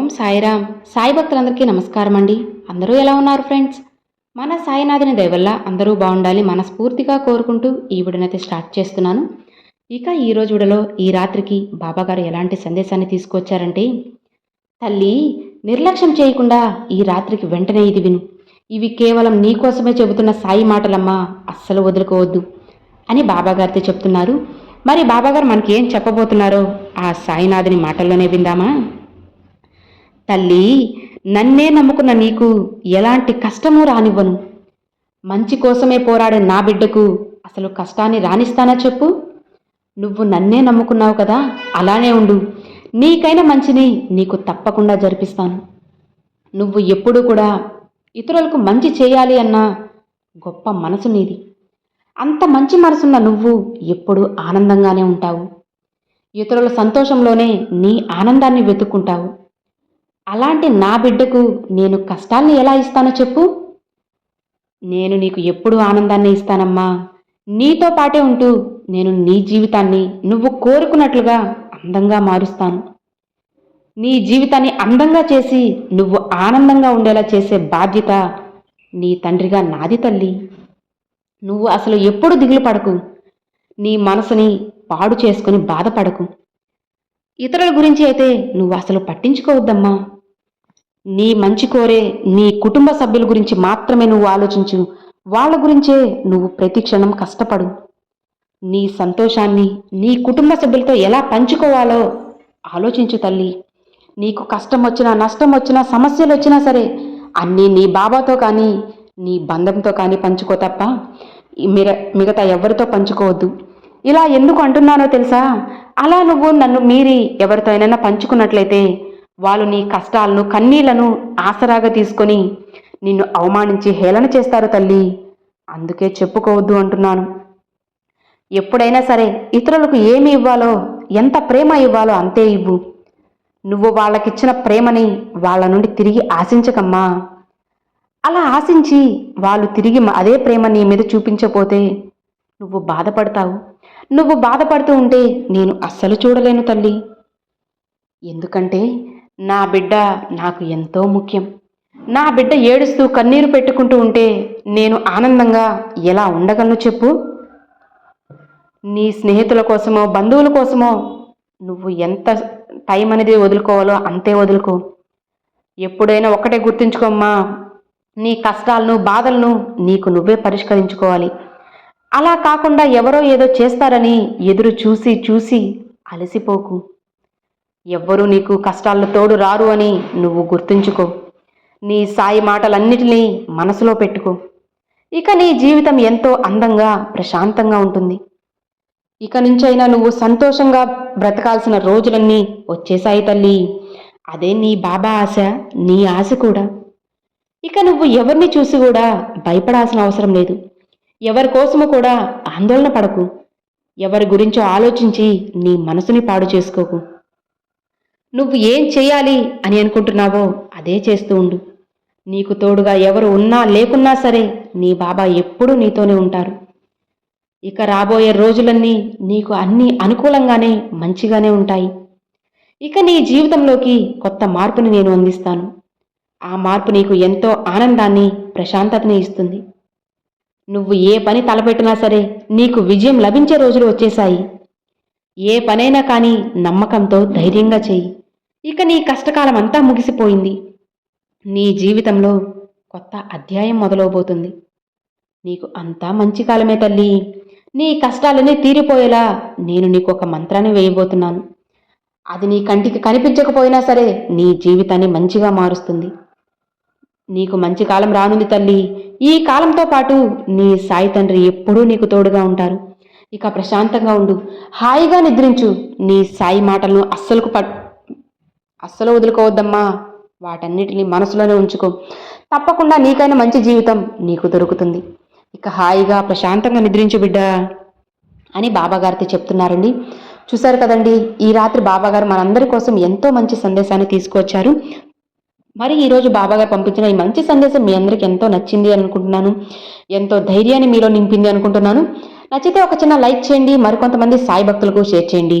ఓం సాయిరామ్. సాయి భక్తులందరికీ నమస్కారం అండి. అందరూ ఎలా ఉన్నారు ఫ్రెండ్స్? మన సాయినాథుని దయవల్ల అందరూ బాగుండాలి మనస్ఫూర్తిగా కోరుకుంటూ ఈ విడనైతే స్టార్ట్ చేస్తున్నాను. ఇక ఈ రోజు విడలో ఈ రాత్రికి బాబాగారు ఎలాంటి సందేశాన్ని తీసుకొచ్చారంటే తల్లి నిర్లక్ష్యం చేయకుండా ఈ రాత్రికి వెంటనే ఇది విను. ఇవి కేవలం నీకోసమే చెబుతున్న సాయి మాటలమ్మా. అస్సలు వదులుకోవద్దు అని బాబాగారితో చెప్తున్నారు. మరి బాబాగారు మనకి ఏం చెప్పబోతున్నారో ఆ సాయినాథుని మాటల్లోనే విందామా? తల్లి నన్నే నమ్ముకున్న నీకు ఎలాంటి కష్టమూ రానివ్వను. మంచి కోసమే పోరాడే నా బిడ్డకు అసలు కష్టాన్ని రాణిస్తానా చెప్పు? నువ్వు నన్నే నమ్ముకున్నావు కదా అలానే ఉండు. నీకైనా మంచిని నీకు తప్పకుండా జరిపిస్తాను. నువ్వు ఎప్పుడూ కూడా ఇతరులకు మంచి చేయాలి అన్న గొప్ప మనసు నీది. అంత మంచి మనసున్న నువ్వు ఎప్పుడూ ఆనందంగానే ఉంటావు. ఇతరుల సంతోషంలోనే నీ ఆనందాన్ని వెతుక్కుంటావు. అలాంటి నా బిడ్డకు నేను కష్టాల్ని ఎలా ఇస్తానో చెప్పు. నేను నీకు ఎప్పుడు ఆనందాన్ని ఇస్తానమ్మా. నీతో పాటే ఉంటూ నేను నీ జీవితాన్ని నువ్వు కోరుకున్నట్లుగా అందంగా మారుస్తాను. నీ జీవితాన్ని అందంగా చేసి నువ్వు ఆనందంగా ఉండేలా చేసే బాధ్యత నీ తండ్రిగా నాది తల్లి. నువ్వు అసలు ఎప్పుడు దిగులు పడకు. నీ మనసుని పాడు చేసుకుని బాధపడకు. ఇతరుల గురించి అయితే నువ్వు అసలు పట్టించుకోవద్దమ్మా. నీ మంచి కోరే నీ కుటుంబ సభ్యుల గురించి మాత్రమే నువ్వు ఆలోచించు. వాళ్ళ గురించే నువ్వు ప్రతి క్షణం కష్టపడు. నీ సంతోషాన్ని నీ కుటుంబ సభ్యులతో ఎలా పంచుకోవాలో ఆలోచించు తల్లి. నీకు కష్టం వచ్చినా నష్టం వచ్చినా సమస్యలు వచ్చినా సరే అన్నీ నీ బాబాతో కానీ నీ బంధంతో కానీ పంచుకో తప్ప మిర మిగతా ఎవరితో పంచుకోవద్దు. ఇలా ఎందుకు అంటున్నానో తెలుసా? అలా నువ్వు నన్ను మీరి ఎవరితో అయినా పంచుకున్నట్లయితే వాళ్ళు నీ కష్టాలను కన్నీళ్ళను ఆసరాగా తీసుకొని నిన్ను అవమానించి హేళన చేస్తారు తల్లి. అందుకే చెప్పుకోవద్దు అంటున్నాను. ఎప్పుడైనా సరే ఇతరులకు ఏమి ఇవ్వాలో ఎంత ప్రేమ ఇవ్వాలో అంతే ఇవ్వు. నువ్వు వాళ్ళకిచ్చిన ప్రేమని వాళ్ళ నుండి తిరిగి ఆశించకమ్మా. అలా ఆశించి వాళ్ళు తిరిగి అదే ప్రేమ నీ మీద చూపించపోతే నువ్వు బాధపడతావు. నువ్వు బాధపడుతూ ఉంటే నేను అస్సలు చూడలేను తల్లి. ఎందుకంటే నా బిడ్డ నాకు ఎంతో ముఖ్యం. నా బిడ్డ ఏడుస్తూ కన్నీరు పెట్టుకుంటూ ఉంటే నేను ఆనందంగా ఎలా ఉండగలను చెప్పు? నీ స్నేహితుల కోసమో బంధువుల కోసమో నువ్వు ఎంత టైం అనేది వదులుకోవాలో అంతే వదులుకో. ఎప్పుడైనా ఒక్కటే గుర్తుంచుకోమ్మా నీ కష్టాలను బాధలను నీకు నువ్వే పరిష్కరించుకోవాలి. అలా కాకుండా ఎవరో ఏదో చేస్తారని ఎదురు చూసి చూసి అలసిపోకు. ఎవ్వరూ నీకు కష్టాల్లో తోడు రారు అని నువ్వు గుర్తుంచుకో. నీ సాయి మాటలన్నిటినీ మనసులో పెట్టుకో. ఇక నీ జీవితం ఎంతో అందంగా ప్రశాంతంగా ఉంటుంది. ఇక నుంచైనా నువ్వు సంతోషంగా బ్రతకాల్సిన రోజులన్నీ వచ్చేసాయి తల్లి. అదే నీ బాబా ఆశ నీ ఆశ కూడా. ఇక నువ్వు ఎవరిని చూసి కూడా భయపడాల్సిన అవసరం లేదు. ఎవరి కోసము కూడా ఆందోళన పడకు. ఎవరి గురించో ఆలోచించి నీ మనసుని పాడు చేసుకోకు. నువ్వు ఏం చేయాలి అని అనుకుంటున్నావో అదే చేస్తూ ఉండు. నీకు తోడుగా ఎవరు ఉన్నా లేకున్నా సరే నీ బాబా ఎప్పుడూ నీతోనే ఉంటారు. ఇక రాబోయే రోజులన్నీ నీకు అన్నీ అనుకూలంగానే మంచిగానే ఉంటాయి. ఇక నీ జీవితంలోకి కొత్త మార్పుని నేను అందిస్తాను. ఆ మార్పు నీకు ఎంతో ఆనందాన్ని ప్రశాంతతని ఇస్తుంది. నువ్వు ఏ పని తలపెట్టినా సరే నీకు విజయం లభించే రోజులు వచ్చేశాయి. ఏ పనైనా కానీ నమ్మకంతో ధైర్యంగా చెయ్యి ఇక నీ కష్టకాలం అంతా ముగిసిపోయింది. నీ జీవితంలో కొత్త అధ్యాయం మొదలవబోతుంది. నీకు అంతా మంచి కాలమే తల్లి. నీ కష్టాలన్నీ తీరిపోయేలా నేను నీకు ఒక మంత్రాన్ని వేయబోతున్నాను. అది నీ కంటికి కనిపించకపోయినా సరే నీ జీవితాన్ని మంచిగా మారుస్తుంది. నీకు మంచి కాలం రానుంది తల్లి. ఈ కాలంతో పాటు నీ సాయి తండ్రి ఎప్పుడూ నీకు తోడుగా ఉంటారు. ఇక ప్రశాంతంగా ఉండు. హాయిగా నిద్రించు. నీ సాయి మాటలను అస్సలకు పట్ అస్సలు వదులుకోవద్దమ్మా. వాటన్నిటిని మనసులోనే ఉంచుకో. తప్పకుండా నీకైనా మంచి జీవితం నీకు దొరుకుతుంది. ఇక హాయిగా ప్రశాంతంగా నిద్రించు బిడ్డ అని బాబాగారితో చెప్తున్నారండి. చూశారు కదండి ఈ రాత్రి బాబాగారు మనందరి కోసం ఎంతో మంచి సందేశాన్ని తీసుకువచ్చారు. మరి ఈరోజు బాబాగారు పంపించిన ఈ మంచి సందేశం మీ అందరికి ఎంతో నచ్చింది అనుకుంటున్నాను. ఎంతో ధైర్యాన్ని మీలో నింపింది అనుకుంటున్నాను. నచ్చితే ఒక చిన్న లైక్ చేయండి మరికొంతమంది సాయి భక్తులకు షేర్ చేయండి.